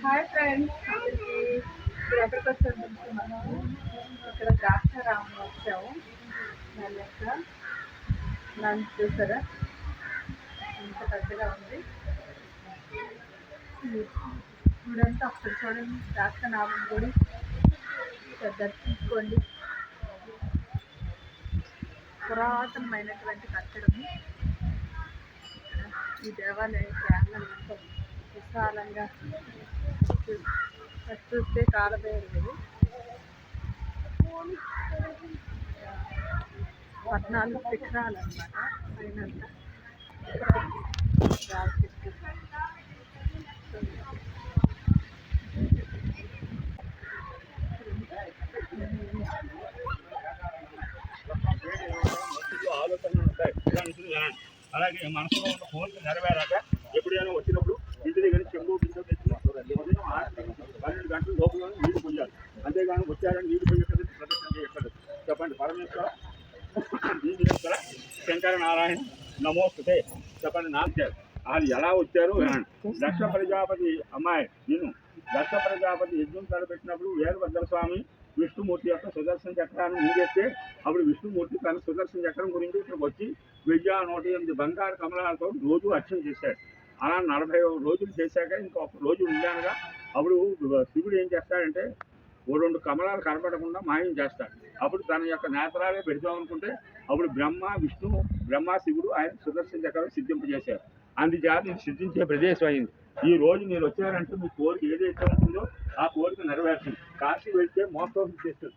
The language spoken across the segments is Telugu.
హాయ్ ఫ్రెండ్స్ అందరికీ ఇప్పుడు ఎక్కడికి వచ్చాము తెలుసు ఇక్కడ ద్రాక్షారామం వచ్చాము దాని యొక్క లంచ్ చూసారా ఇంత పెద్దగా ఉంది చూడండి ఒకసారి చూడండి ద్రాక్షారామం గుడి ఇక్కడ దర్శించుకోండి పురాతనమైనటువంటి కట్టడము ఈ దేవాలయం కేవలం ఎంతో విశాలంగా చూస్తే కాలభైరవుడు పద్నాలుగు శిఖరాలు అనమాట పైన ఆలోచనలు ఉంటాయి అలాగే మనసులో ఉన్న కోరిక నెరవేరాక ఎప్పుడైనా వచ్చినప్పుడు ఇంటి దగ్గర చెంబు బిందు తెచ్చి పన్నెండు గంటల లోపల నీళ్ళు పోయాలి అంతేగాని వచ్చారని నీళ్ళు పోయేటది ప్రదర్శన చేయక్కర్లేదు చెప్పండి పరమేశ్వర దీనివేశ్వర శంకర నారాయణ నమోస్తుతే చెప్పండి నాకు అది ఎలా వచ్చారు దక్ష ప్రజాపతి అమ్మాయి నేను. దక్ష ప్రజాపతి యజ్ఞం తలపెట్టినప్పుడు వేరుభద్ర స్వామి విష్ణుమూర్తి యొక్క సుదర్శన చక్రాన్ని ముందేస్తే అప్పుడు విష్ణుమూర్తి తన సుదర్శన చక్రం గురించి ఇక్కడికి వచ్చి వెయ్యి నూట ఎనిమిది బంగారు కమలాలతో రోజు అర్చన చేశాడు. అలా నలభై రోజులు చేశాక ఇంకొక రోజు ఉండానుగా అప్పుడు శివుడు ఏం చేస్తాడంటే ఓ రెండు కమలాలు కనపడకుండా మాయం చేస్తాడు. అప్పుడు తన యొక్క నేత్రాలే పెడదాం అనుకుంటే అప్పుడు బ్రహ్మ విష్ణు బ్రహ్మ శివుడు ఆయన సుదర్శన చక్రం సిద్ధింపజేశారు అందుచేత ఇది సిద్ధించే ప్రదేశం అయింది. ఈ రోజు మీరు వచ్చారంటే మీ కోరిక ఏదైతే ఉంటుందో ఆ కోరిక నెరవేర్చింది కాశీ వెళ్తే మోసం చేస్తుంది.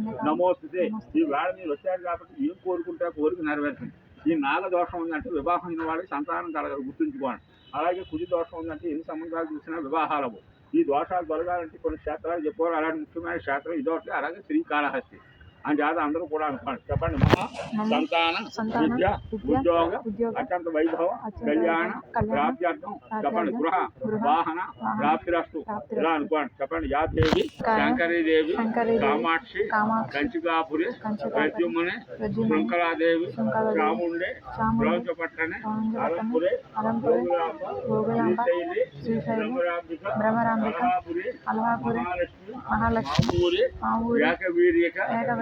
నమోస్తుతే ఈ వేళ మీరు వచ్చారు కాబట్టి ఏం కోరుకుంటే కోరిక నెరవేరుతుంది ఈ నాగ దోషం ఉందంటే వివాహం అయిన వాళ్ళకి సంతానం కలగదు గుర్తుంచుకోండి. అలాగే కుడి దోషం ఉందంటే ఎన్ని సంబంధాలు చూసినా వివాహాలవు. ఈ దోషాలు తొలగాలంటే కొన్ని క్షేత్రాలు చెప్పారు అలాంటి ముఖ్యమైన క్షేత్రం ఇదొకటి. అలాగే శ్రీకాళహస్తి. అని చేత అందరూ కూడా అనుకోండి చెప్పండి సంతాన విద్య ఉద్యోగ అత్యంత వైభవం కళ్యాణ ప్రాప్త్యర్థం చెప్పండి గృహ వాహన ప్రాప్తిరస్తు. ఇలా అనుకోండి చెప్పండి యాదేవి శంకరీదేవి శంకరీదేవి, కామాక్షి కంచికాపురి ప్రద్యుమ్ని చాముండే, రోజపట్టణి రాజపట్టణి, అలంపురి శ్రీశైలి భ్రమరాంబిక, అలహాపురి మహాలక్ష్మి మహాలక్ష్మి, ఏకవీర్యక,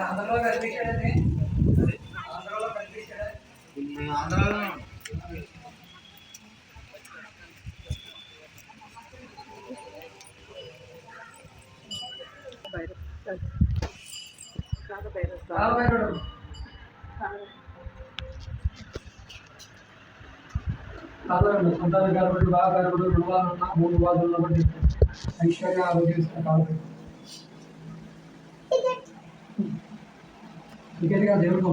ఆంధ్రలో కనిపించాడండి? ఆంధ్రలో కనిపించాడు? ఆంధ్రాలో సంతాన కారకుడు బాగా మూడు ఉన్నప్పటి ఐశ్వర్య ఆరోగ్యం కాదు క్రికెట్గా దేవుడు